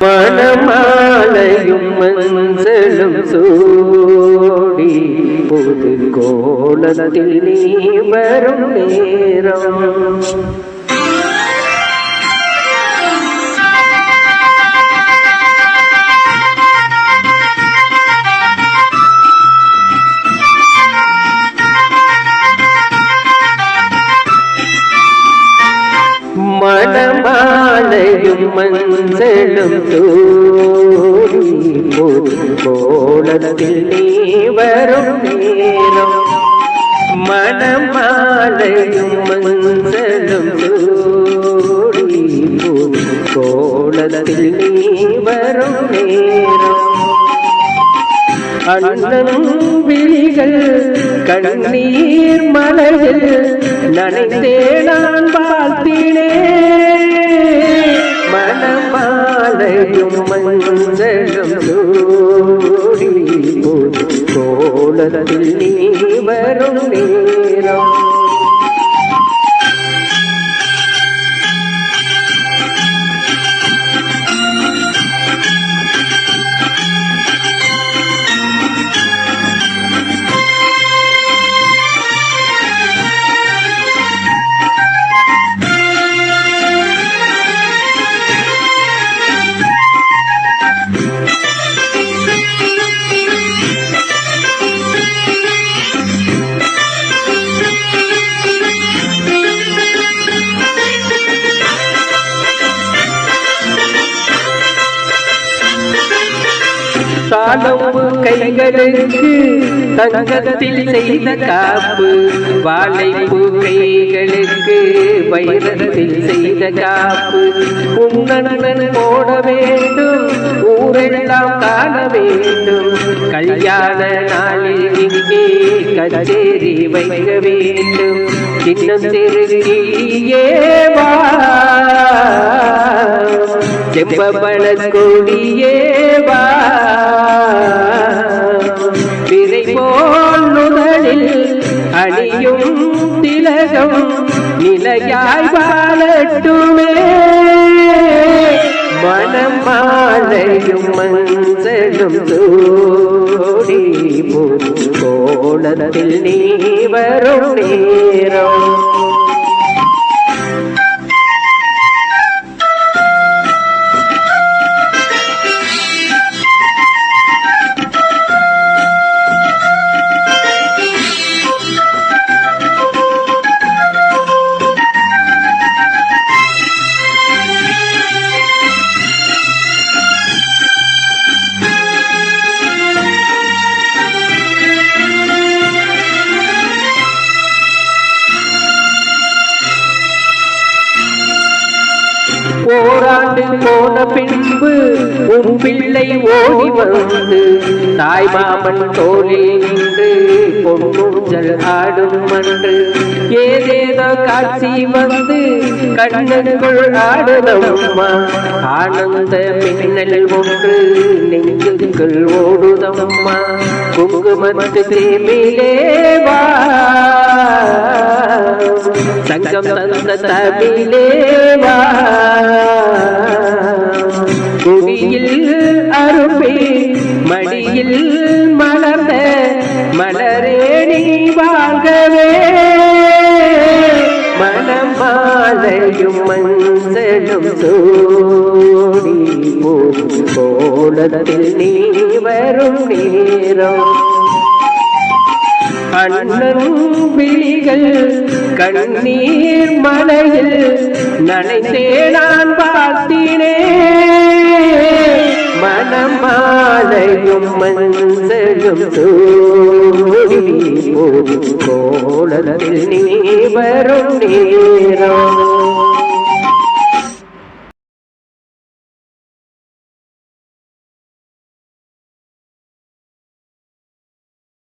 மணமாலையும் மஞ்சளும் சூடி புது கோலத்தில் நீ வரும் நேரம். மலையும் மஞ்சளும் கோலத்தில் நீ வரும் நேரம். மணமாலையும் மஞ்சளும் கோலத்தில் நீ வரும் நேரம். அண்ணன் விழிகள் கண்ணீர் மலையில் நனைந்தே நான் வாழ்த்தினே மனமாலையும் மஞ்சளும் சூடி பொது கோலத்தில் வாழம்பு கைகளுக்கு தங்கத்தில் செய்த காப்பு வாழைப்பு கைகளுக்கு வைரத்தில் செய்த காப்பு. உன்னன் போட வேண்டும் ஊரெல்லாம் காண வேண்டும். கல்யாண நாளில் இங்கே கச்சேரி வைக்க வேண்டும். சின்னம் திருக்கியே வா. செம்பவள கொடியே வா பிறை போல் நுதலில் அணியும் திலகம் நிலையாய் வாழட்டுமே. மனம் மாலையும் மஞ்சளும் சூடி பொது கோலத்தில் நீ வரும் நேரம் பின்பு உன் பிள்ளை ஓடி வந்து தாய் மாமன் தோளில் நின்று பொன்னூஞ்சல் ஆடும் அன்று. ஏதேதோ காட்சி வந்து கண்ணுக்குள் ஆடுதம்மா. ஆனந்த மின்னல் ஒன்று நெஞ்சுக்குள் ஓடுதம்மா. குங்குமத்து தேவிலேவா சங்கம் தந்த தமிழே மனமாலையும் மஞ்சளும் சூடி போலத்தில் நீ வரும் நேரம். அண்ணன் விழிகள் கண்ணீர் மலையில் நனைந்தே நான் பார்த்தினே மனமாலையும் மஞ்சளும் சூடி கோலத்தில் நீ வரும் நேரம்.